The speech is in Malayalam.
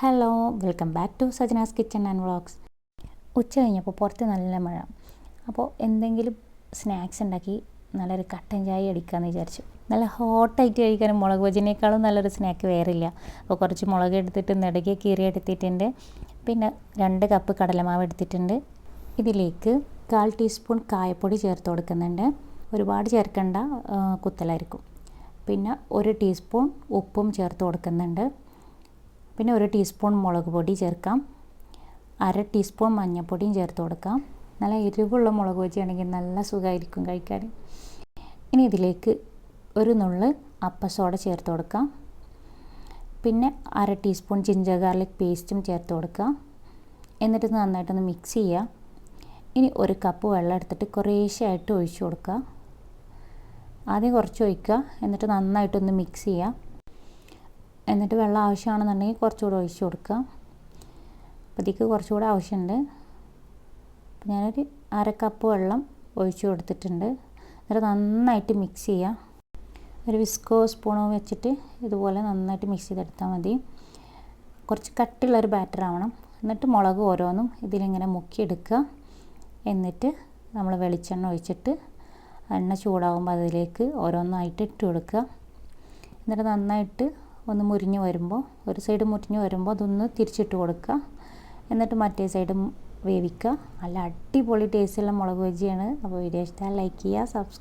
Welcome back to Sajna's kitchen and vlogs ഉച്ച കഴിഞ്ഞപ്പോൾ പുറത്ത് നല്ല മഴ. അപ്പോൾ എന്തെങ്കിലും സ്നാക്സ് ഉണ്ടാക്കി നല്ലൊരു കട്ടൻ ചായ അടിക്കാമെന്ന് വിചാരിച്ചു. നല്ല ഹോട്ടായിട്ട് കഴിക്കാനും മുളക് ബജിനേക്കാളും നല്ലൊരു സ്നാക്ക് വേറെ ഇല്ല അപ്പോൾ കുറച്ച് മുളക് എടുത്തിട്ട് നെടുകെ കീറി എടുത്തിട്ടുണ്ട്. പിന്നെ രണ്ട് കപ്പ് കടലമാവ് എടുത്തിട്ടുണ്ട്. ഇതിലേക്ക് കാൽ ടീസ്പൂൺ കായപ്പൊടി ചേർത്ത് കൊടുക്കുന്നുണ്ട്. ഒരുപാട് ചേർക്കേണ്ട കുത്തലായിരിക്കും. പിന്നെ ഒരു ടീസ്പൂൺ ഉപ്പും ചേർത്ത് കൊടുക്കുന്നുണ്ട്. പിന്നെ ഒരു ടീസ്പൂൺ മുളക് പൊടി ചേർക്കാം. അര ടീസ്പൂൺ മഞ്ഞൾപ്പൊടിയും ചേർത്ത് കൊടുക്കാം. നല്ല എരിവുള്ള മുളക് ബജിയാണെങ്കിൽ നല്ല സുഖമായിരിക്കും കഴിക്കാൻ. ഇനി ഇതിലേക്ക് ഒരു നുള്ള് അപ്പസോഡ ചേർത്ത് കൊടുക്കാം. പിന്നെ അര ടീസ്പൂൺ ജിഞ്ചർ ഗാർലിക് പേസ്റ്റും ചേർത്ത് കൊടുക്കാം എന്നിട്ട് നന്നായിട്ടൊന്ന് മിക്സ് ചെയ്യുക. ഇനി ഒരു കപ്പ് വെള്ളം എടുത്തിട്ട് കുറേശ്ശെയായിട്ട് ഒഴിച്ചു കൊടുക്കുക. ആദ്യം കുറച്ച് ഒഴിക്കുക. എന്നിട്ട് നന്നായിട്ടൊന്ന് മിക്സ് ചെയ്യുക. എന്നിട്ട് വെള്ളം ആവശ്യമാണെന്നുണ്ടെങ്കിൽ കുറച്ചുകൂടെ ഒഴിച്ചു കൊടുക്കുക. അപ്പോഴത്തേക്ക് കുറച്ചുകൂടെ ആവശ്യമുണ്ട്. അപ്പോൾ ഞാനൊരു അര കപ്പ് വെള്ളം ഒഴിച്ചു കൊടുത്തിട്ടുണ്ട്. എന്നിട്ട് നന്നായിട്ട് മിക്സ് ചെയ്യുക. ഒരു വിസ്കോ സ്പൂണോ വെച്ചിട്ട് ഇതുപോലെ നന്നായിട്ട് മിക്സ് ചെയ്തെടുത്താൽ മതി. കുറച്ച് കട്ടിയുള്ളൊരു ബാറ്റർ ആവണം. എന്നിട്ട് മുളക് ഓരോന്നും ഇതിലിങ്ങനെ മുക്കിയെടുക്കുക. എന്നിട്ട് നമ്മൾ വെളിച്ചെണ്ണ ഒഴിച്ചിട്ട് എണ്ണ ചൂടാകുമ്പോൾ അതിലേക്ക് ഓരോന്നായിട്ട് ഇട്ട് കൊടുക്കുക. എന്നിട്ട് നന്നായിട്ട് ഒന്ന് മുരിഞ്ഞ് വരുമ്പോൾ ഒരു സൈഡ് മുരിഞ്ഞ് വരുമ്പോൾ അതൊന്ന് തിരിച്ചിട്ട് കൊടുക്കുക. എന്നിട്ട് മറ്റേ സൈഡ് വേവിക്കുക. നല്ല അടിപൊളി ടേസ്റ്റുള്ള മുളക് ബജിയാണ്. അപ്പോൾ വീഡിയോ ഇഷ്ടമായി ലൈക്ക് ചെയ്യുക സബ്സ്ക്രൈബ്